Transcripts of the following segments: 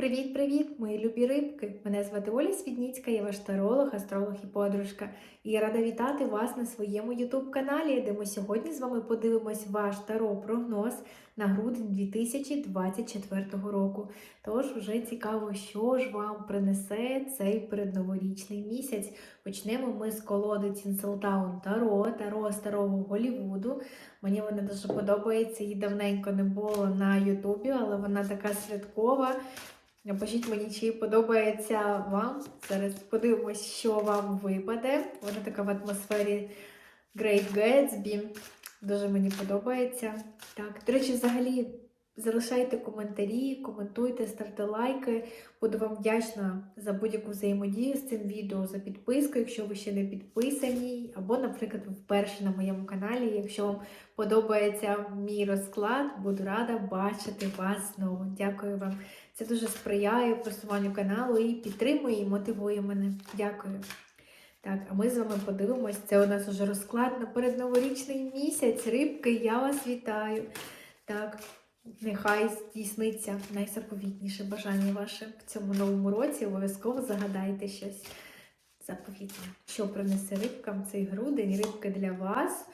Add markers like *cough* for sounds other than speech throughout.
Привіт-привіт, мої любі рибки! Мене звати Оля Свідніцька, я ваш таролог, астролог і подружка. І я рада вітати вас на своєму YouTube каналі, де ми сьогодні з вами подивимось ваш таро-прогноз на грудень 2024 року. Тож вже цікаво, що ж вам принесе цей передноворічний місяць. Почнемо ми з колоди Тінселтаун Таро, Таро старого Голівуду. Мені вона дуже подобається, її давненько не було на Ютубі, але вона така святкова. Напишіть мені, чи подобається вам. Зараз подивимось, що вам випаде. Вона така в атмосфері Great Gatsby. Дуже мені подобається. Так, до речі, взагалі залишайте коментарі, коментуйте, ставте лайки. Буду вам вдячна за будь-яку взаємодію з цим відео, за підписку, якщо ви ще не підписані, або, наприклад, вперше на моєму каналі. Якщо вам подобається мій розклад, буду рада бачити вас знову. Дякую вам. Це дуже сприяє просуванню каналу і підтримує і мотивує мене. Дякую. Так, а ми з вами подивимось. Це у нас уже розклад на передноворічний місяць. Рибки, я вас вітаю. Так, нехай здійсниться найзаповітніше бажання ваше в цьому новому році. Обов'язково загадайте щось заповітне. Що принесе рибкам цей грудень? Рибки для вас.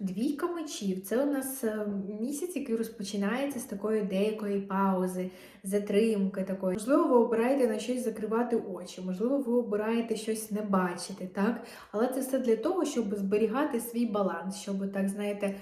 Двійка мечів. Це у нас е, місяць, який розпочинається з такої деякої паузи, затримки такої. Можливо, ви обираєте на щось закривати очі, можливо, ви обираєте щось не бачити, так? Але це все для того, щоб зберігати свій баланс, щоб, так, знаєте,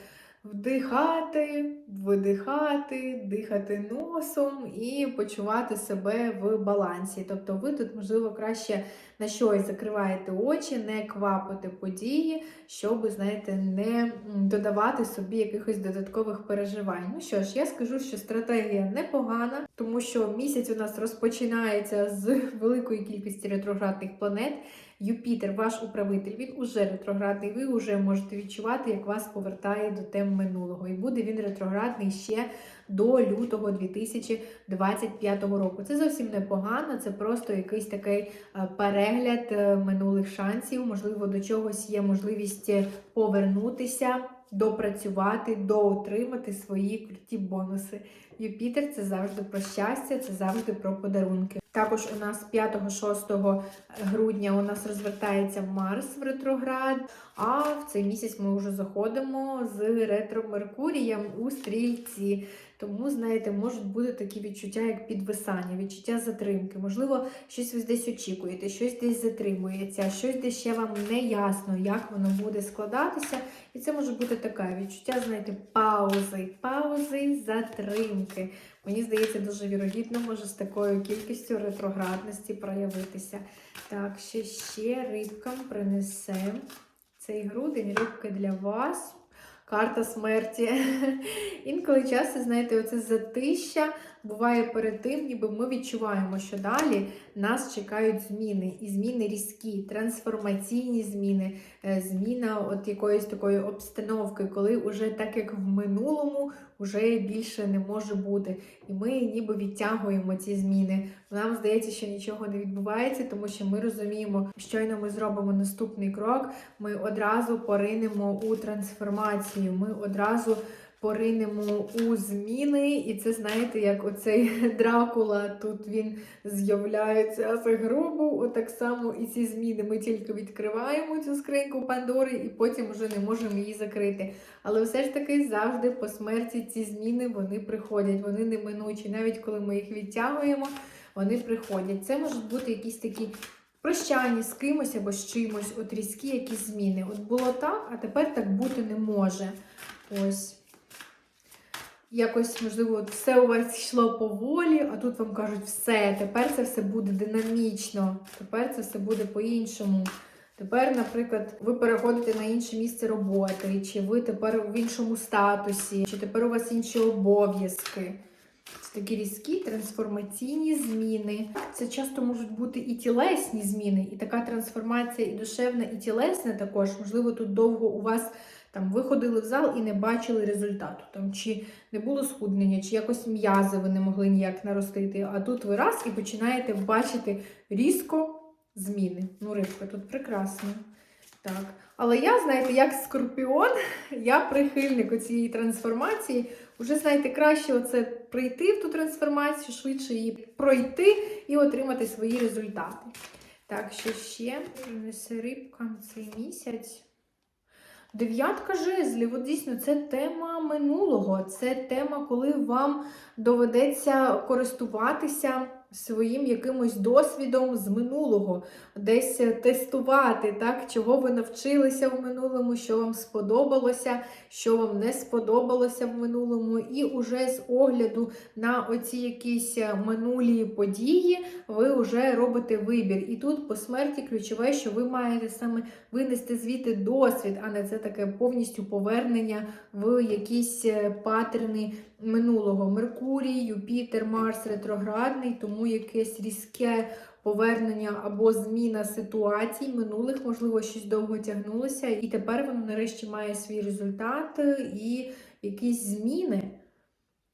вдихати, видихати, дихати носом і почувати себе в балансі. Тобто ви тут, можливо, краще на щось закриваєте очі, не квапите події, щоб, знаєте, не додавати собі якихось додаткових переживань. Ну що ж, я скажу, що стратегія непогана, тому що місяць у нас розпочинається з *laughs* великої кількості ретроградних планет. Юпітер, ваш управитель, він уже ретроградний, ви вже можете відчувати, як вас повертає до тем минулого. І буде він ретроградний ще до лютого 2025 року. Це зовсім непогано, це просто якийсь такий е, перегляд е, минулих шансів. Можливо, до чогось є можливість повернутися, допрацювати, доотримати свої круті бонуси. Юпітер це завжди про щастя, це завжди про подарунки. Також у нас 5-6 грудня у нас розвертається Марс в ретроград, а в цей місяць ми вже заходимо з ретро Меркурієм у стрільці. Тому, знаєте, можуть бути такі відчуття, як підвисання, відчуття затримки. Можливо, щось ви десь очікуєте, щось десь затримується, щось десь ще вам не ясно, як воно буде складатися. І це може бути таке відчуття, знаєте, паузи, паузи, затримки. Мені здається, дуже вірогідно може з такою кількістю ретроградності проявитися. Так, ще ще рибкам принесемо цей грудень, рибки для вас. Карта смерті. *laughs* Інколи часто, знаєте, оце затища буває перед тим, ніби ми відчуваємо, що далі нас чекають зміни. І зміни різкі, трансформаційні зміни, е, зміна от якоїсь такої обстановки, коли вже так як в минулому вже більше не може бути. І ми ніби відтягуємо ці зміни. Нам здається, що нічого не відбувається, тому що ми розуміємо, щойно ми зробимо наступний крок, ми одразу поринемо у трансформацію. Ми одразу поринемо у зміни, і це, знаєте, як оцей *laughs* Дракула, тут він з'являється з грубо, отак само і ці зміни. Ми тільки відкриваємо цю скриньку Пандори і потім вже не можемо її закрити. Але все ж таки завжди по смерті ці зміни вони приходять, вони неминучі. Навіть коли ми їх відтягуємо, вони приходять. Це можуть бути якісь такі. Прощання з кимось або з чимось, от різкі якісь зміни. От було так, а тепер так бути не може. Ось якось, можливо, все у вас йшло поволі, а тут вам кажуть, все, тепер це все буде динамічно, тепер це все буде по-іншому. Тепер, наприклад, ви переходите на інше місце роботи, чи ви тепер в іншому статусі, чи тепер у вас інші обов'язки. Це такі різкі трансформаційні зміни. Це часто можуть бути і тілесні зміни, і така трансформація, і душевна, і тілесна також. Можливо, тут довго у вас там ви ходили в зал і не бачили результату. Там Чи не було схуднення, чи якось м'язи ви не могли ніяк наростити. А тут ви раз і починаєте бачити різко зміни. Ну, рибка тут прекрасно. Так. Але я, знаєте, як скорпіон, я прихильник цієї трансформації. Вже знаєте, краще оце прийти в ту трансформацію, швидше її пройти і отримати свої результати. Так, що ще рибка цей місяць. Дев'ятка жезлів, от дійсно, це тема минулого. Це тема, коли вам доведеться користуватися своїм якимось досвідом з минулого, десь тестувати, так, чого ви навчилися в минулому, що вам сподобалося, що вам не сподобалося в минулому, і уже з огляду на оці якісь минулі події ви вже робите вибір. І тут по смерті ключове, що ви маєте саме винести звідти досвід, а не це таке повністю повернення в якісь е, патерни минулого. Меркурій, Юпітер, Марс ретроградний, тому якесь різке повернення або зміна ситуацій минулих, можливо, щось довго тягнулося, і тепер воно нарешті має свій результат і якісь зміни.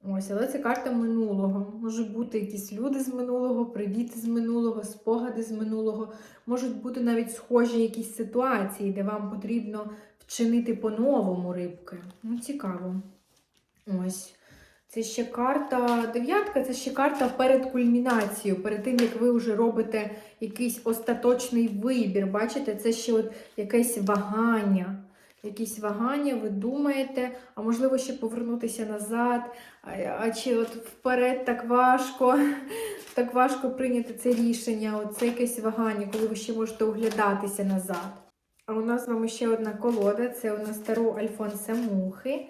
Ось, але це карта минулого. Можуть бути якісь люди з минулого, привіти з минулого, спогади з минулого. Можуть бути навіть схожі якісь ситуації, де вам потрібно вчинити по-новому рибки. Ну, цікаво. Ось. Це ще карта дев'ятка, це ще карта перед кульмінацією, перед тим, як ви вже робите якийсь остаточний вибір. Бачите, це ще от якесь вагання. Якісь вагання, ви думаєте, а можливо ще повернутися назад, а, а чи от вперед так важко, *laughs* так важко прийняти це рішення. От це якесь вагання, коли ви ще можете оглядатися назад. А у нас з вами ще одна колода, це у нас Таро Альфонса Мухи.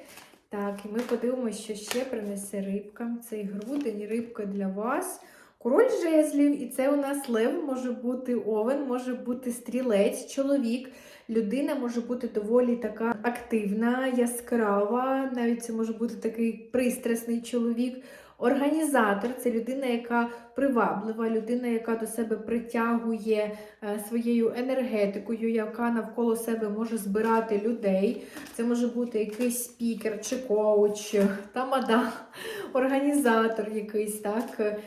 Так, і ми подивимося, що ще принесе рибка. Цей грудень, рибка для вас. Король жезлів, і це у нас лев, може бути овен, може бути стрілець, чоловік. Людина може бути доволі така активна, яскрава, навіть це може бути такий пристрасний чоловік. Організатор це людина, яка приваблива, людина, яка до себе притягує е, своєю енергетикою, яка навколо себе може збирати людей. Це може бути якийсь спікер чи коуч, тамада, організатор якийсь, так, е,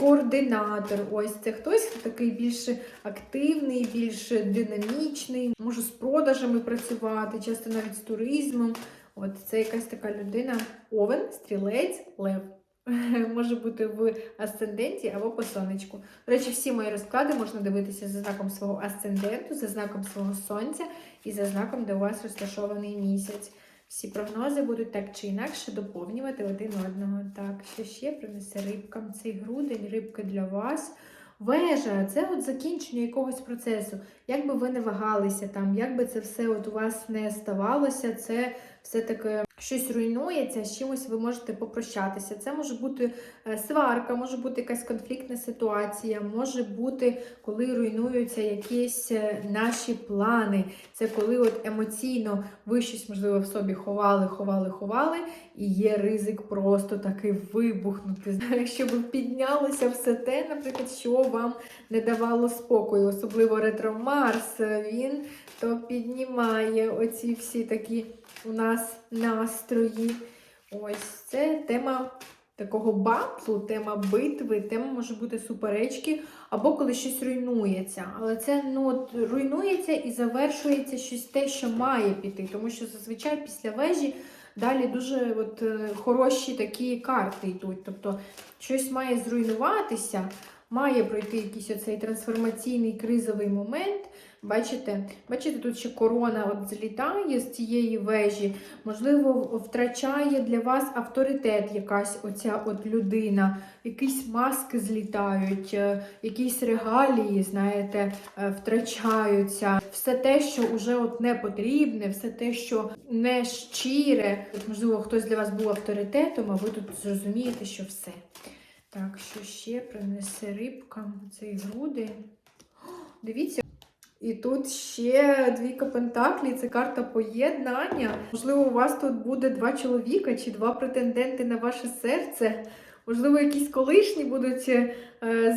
координатор. Ось це хтось хто такий більш активний, більш динамічний, може з продажами працювати, часто навіть з туризмом. От це якась така людина, овен, стрілець, лев. *laughs* Може бути в асценденті або по сонечку. До речі, всі мої розклади можна дивитися за знаком свого асценденту, за знаком свого сонця і за знаком, де у вас розташований місяць. Всі прогнози будуть так чи інакше доповнювати один одного. Так, що ще принесе рибкам цей грудень, рибки для вас. Вежа це от закінчення якогось процесу. Як би ви не вагалися там, як би це все от у вас не ставалося, це все-таки щось руйнується, з чимось ви можете попрощатися. Це може бути е, сварка, може бути якась конфліктна ситуація, може бути, коли руйнуються якісь е, наші плани. Це коли от емоційно ви щось, можливо, в собі ховали, ховали, ховали, і є ризик просто таки вибухнути. *laughs* Щоб піднялося все те, наприклад, що вам не давало спокою, особливо ретро Марс, він то піднімає оці всі такі у нас настрої. Ось це тема такого батлу, тема битви, тема може бути суперечки, або коли щось руйнується. Але це ну, от, руйнується і завершується щось те, що має піти. Тому що зазвичай після вежі далі дуже от, е, хороші такі карти йдуть. Тобто щось має зруйнуватися. Має пройти якийсь оцей трансформаційний кризовий момент. Бачите, бачите, тут ще корона от злітає з цієї вежі. Можливо, втрачає для вас авторитет якась оця от людина, якісь маски злітають, е, якісь регалії, знаєте, е, втрачаються. Все те, що вже от не потрібне, все те, що не щире. Можливо, хтось для вас був авторитетом, а ви тут зрозумієте, що все. Так, що ще принесе рибка цей грудень. О, Дивіться. І тут ще двійка пентаклі, це карта поєднання. Можливо, у вас тут буде два чоловіка чи два претенденти на ваше серце. Можливо, якісь колишні будуть е,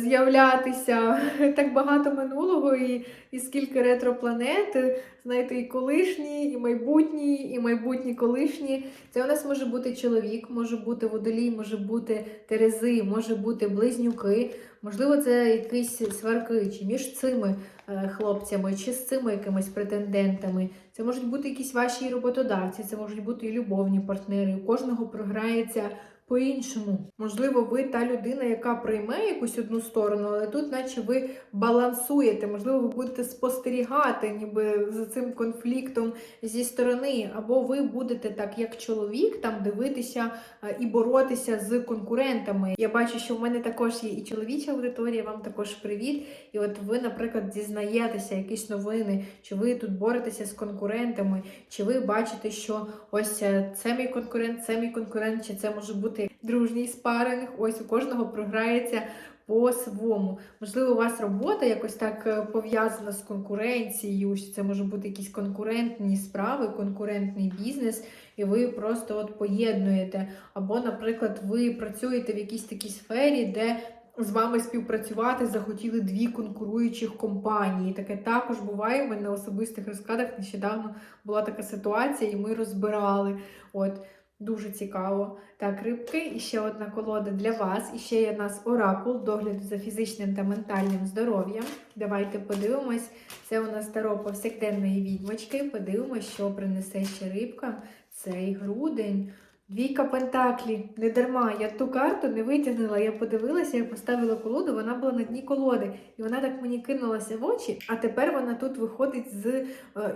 з'являтися. *laughs* Так багато минулого і, і скільки ретропланет. е, Знаєте, і колишні, і майбутні, і майбутні колишні. Це у нас може бути чоловік, може бути водолій, може бути терези, може бути близнюки. Можливо, це якісь сварки чи між цими е, хлопцями, чи з цими якимись претендентами. Це можуть бути якісь ваші роботодавці, це можуть бути і любовні партнери. У кожного програється по-іншому. Можливо, ви та людина, яка прийме якусь одну сторону, але тут, наче ви балансуєте. Можливо, ви будете спостерігати, ніби за цим конфліктом зі сторони, або ви будете так, як чоловік, там дивитися е, і боротися з конкурентами. Я бачу, що в мене також є і чоловіча аудиторія, вам також привіт. І от ви, наприклад, дізнаєтеся якісь новини, чи ви тут боретеся з конкурентами, чи ви бачите, що ось е, це мій конкурент, це мій конкурент, чи це може бути дружній спаринг. Ось у кожного програється по-своєму. Можливо, у вас робота якось так е, пов'язана з конкуренцією, що це може бути якісь конкурентні справи, конкурентний бізнес, і ви просто от поєднуєте. Або, наприклад, ви працюєте в якійсь такій сфері, де з вами співпрацювати захотіли дві конкуруючих компанії. Таке також буває. У мене на особистих розкладах нещодавно була така ситуація, і ми розбирали. От. Дуже цікаво. Так, рибки, і ще одна колода для вас. І ще є нас оракул догляду за фізичним та ментальним здоров'ям. Давайте подивимось. Це у нас таро повсякденної відьмочки. Подивимось, що принесе ще рибка цей грудень. Двійка Пентаклі. Не дарма. Я ту карту не витягнула. Я подивилася, я поставила колоду, вона була на дні колоди. І вона так мені кинулася в очі, а тепер вона тут виходить з е,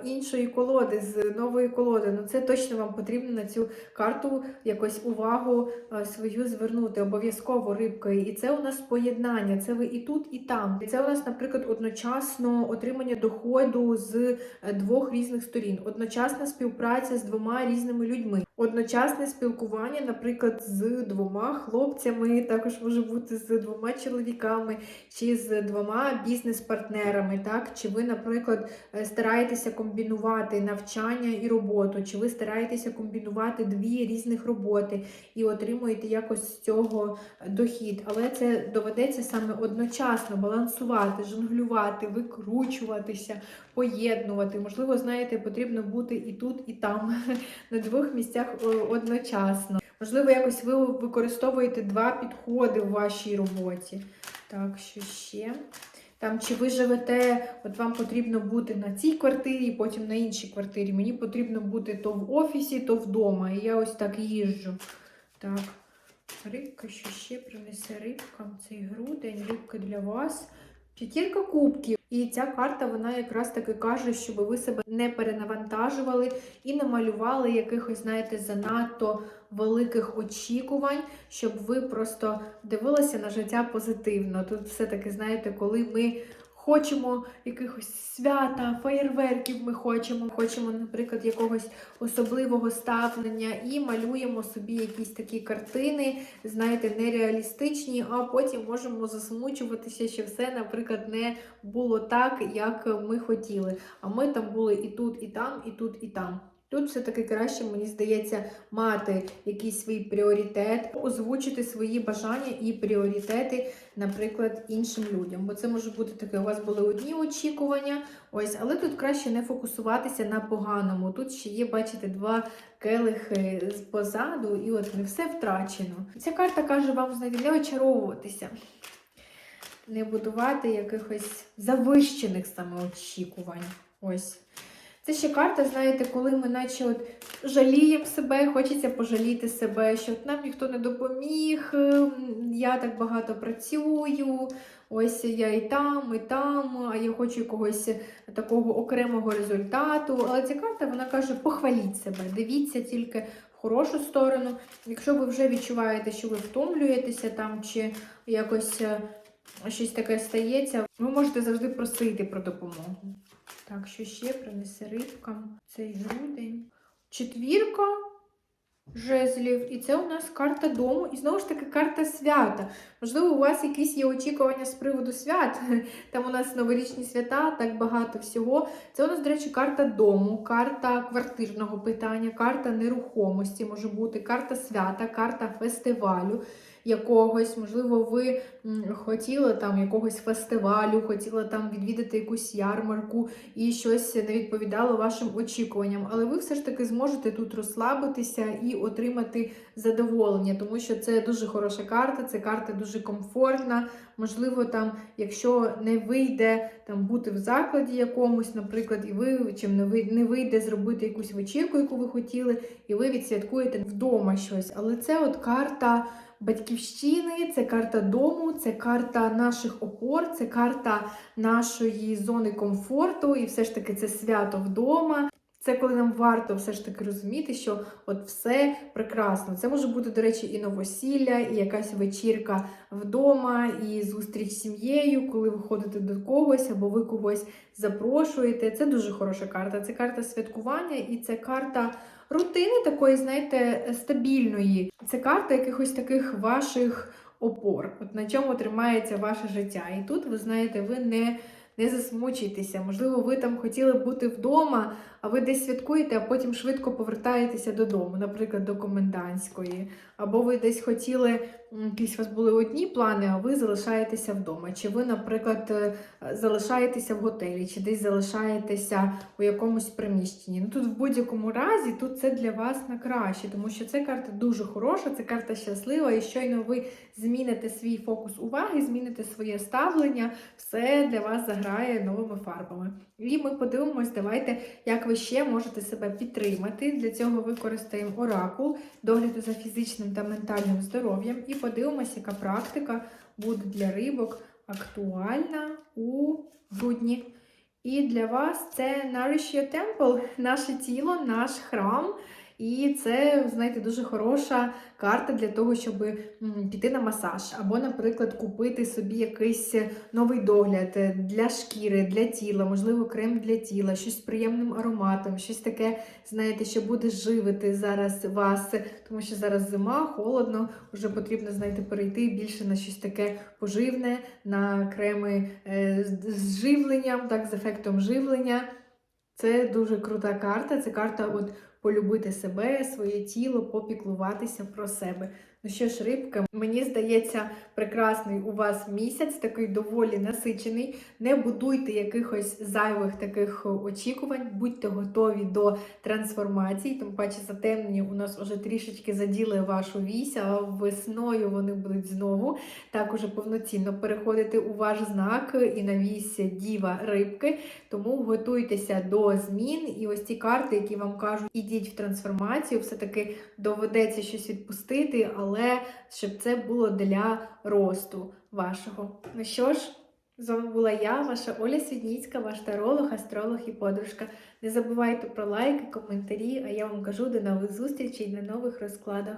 іншої колоди, з нової колоди. Ну це точно вам потрібно на цю карту якось увагу е, свою звернути. Обов'язково рибкою. І це у нас поєднання. Це ви і тут, і там. І це у нас, наприклад, одночасно отримання доходу з е, двох різних сторін, одночасна співпраця з двома різними людьми. Одночасне спілкування, наприклад, з двома хлопцями, також може бути з двома чоловіками, чи з двома бізнес-партнерами, так? Чи ви, наприклад, е, стараєтеся комбінувати навчання і роботу, чи ви стараєтеся комбінувати дві різних роботи і отримуєте якось з цього дохід. Але це доведеться саме одночасно балансувати, жонглювати, викручуватися, поєднувати. Можливо, знаєте, потрібно бути і тут, і там, *laughs* на двох місцях е, одночасно. Можливо, якось ви використовуєте два підходи в вашій роботі. Так, що ще? Там, чи ви живете, от вам потрібно бути на цій квартирі, потім на іншій квартирі. Мені потрібно бути то в офісі, то вдома. І я ось так їжджу. Так, рибка, що ще принесе рибка? Цей грудень, рибка для вас. П'ятірка кубків. І ця карта вона якраз таки каже, щоб ви себе не перенавантажували і не малювали якихось, знаєте, занадто великих очікувань, щоб ви просто дивилися на життя позитивно. Тут все-таки, знаєте, коли ми хочемо якихось свята, феєрверків ми хочемо, хочемо, наприклад, якогось особливого ставлення і малюємо собі якісь такі картини, знаєте, нереалістичні, а потім можемо засмучуватися, що все, наприклад, не було так, як ми хотіли. А ми там були і тут, і там, і тут, і там. Тут все-таки краще, мені здається, мати якийсь свій пріоритет, озвучити свої бажання і пріоритети, наприклад, іншим людям. Бо це може бути таке, у вас були одні очікування, ось, але тут краще не фокусуватися на поганому. Тут ще є, бачите, два келихи позаду, і от не все втрачено. Ця карта каже вам, знаєте, не очаровуватися. Не будувати якихось завищених самоочікувань. Ось. Це ще карта, знаєте, коли ми наче от жаліємо себе, хочеться пожаліти себе, що от нам ніхто не допоміг, ем, я так багато працюю, ось я і там, і там, а я хочу якогось такого окремого результату. Але ця карта вона каже: похваліть себе, дивіться тільки в хорошу сторону. Якщо ви вже відчуваєте, що ви втомлюєтеся там, чи якось е, щось таке стається, ви можете завжди просити про допомогу. Так, що ще принесе рибкам цей грудень. Четвірка жезлів. І це у нас карта дому. І знову ж таки карта свята. Можливо, у вас якісь є очікування з приводу свят. *laughs* Там у нас новорічні свята, так багато всього. Це у нас, до речі, карта дому, карта квартирного питання, карта нерухомості може бути, карта свята, карта фестивалю. якогось, можливо, ви хотіли там якогось фестивалю, хотіли там відвідати якусь ярмарку і щось не відповідало вашим очікуванням. Але ви все ж таки зможете тут розслабитися і отримати задоволення, тому що це дуже хороша карта, це карта дуже комфортна. Можливо, там, якщо не вийде там бути в закладі якомусь, наприклад, і ви чим не ви- не вийде зробити якусь вечірку, яку ви хотіли, і ви відсвяткуєте вдома щось. Але це от карта батьківщини, це карта дому, це карта наших опор, це карта нашої зони комфорту, і все ж таки це свято вдома. Це коли нам варто все ж таки розуміти, що от все прекрасно. Це може бути, до речі, і новосілля, і якась вечірка вдома, і зустріч з сім'єю, коли ви ходите до когось або ви когось запрошуєте. Це дуже хороша карта. Це карта святкування і це карта рутини такої, знаєте, стабільної. Це карта якихось таких ваших опор, от на чому тримається ваше життя. І тут, ви знаєте, ви не, не засмучуйтеся. Можливо, ви там хотіли бути вдома, а ви десь святкуєте, а потім швидко повертаєтеся додому, наприклад, до комендантської. Або ви десь хотіли, якісь у вас були одні плани, а ви залишаєтеся вдома. Чи ви, наприклад, е, залишаєтеся в готелі, чи десь залишаєтеся у якомусь приміщенні. Ну тут в будь-якому разі тут це для вас на краще, тому що це карта дуже хороша, це карта щаслива, і щойно ви зміните свій фокус уваги, зміните своє ставлення, все для вас заграє новими фарбами. І ми подивимось, давайте, як ви ще можете себе підтримати. Для цього використаємо оракул, догляду за фізичним та ментальним здоров'ям, і подивимося, яка практика буде для рибок актуальна у грудні. І для вас це Nourish Your Temple, наше тіло, наш храм. І це, знаєте, дуже хороша карта для того, щоб піти на масаж, або, наприклад, купити собі якийсь новий догляд для шкіри, для тіла, можливо, крем для тіла, щось з приємним ароматом, щось таке, знаєте, що буде живити зараз вас, тому що зараз зима, холодно, вже потрібно, знаєте, перейти більше на щось таке поживне, на креми е, з живленням, так, з ефектом живлення. Це дуже крута карта. Це карта от полюбити себе, своє тіло, попіклуватися про себе. Ну що ж, рибка, мені здається, прекрасний у вас місяць, такий доволі насичений. Не будуйте якихось зайвих таких очікувань, будьте готові до трансформації. Тим паче затемнення у нас вже трішечки заділи вашу вісь, а весною вони будуть знову так уже повноцінно переходити у ваш знак і на вісь діва рибки. Тому готуйтеся до змін. І ось ці карти, які вам кажуть, ідіть в трансформацію, все-таки доведеться щось відпустити, але щоб це було для росту вашого. Ну що ж, з вами була я, ваша Оля Свідніцька, ваш таролог, астролог і подружка. Не забувайте про лайки, коментарі, а я вам кажу до нових зустрічей на нових розкладах.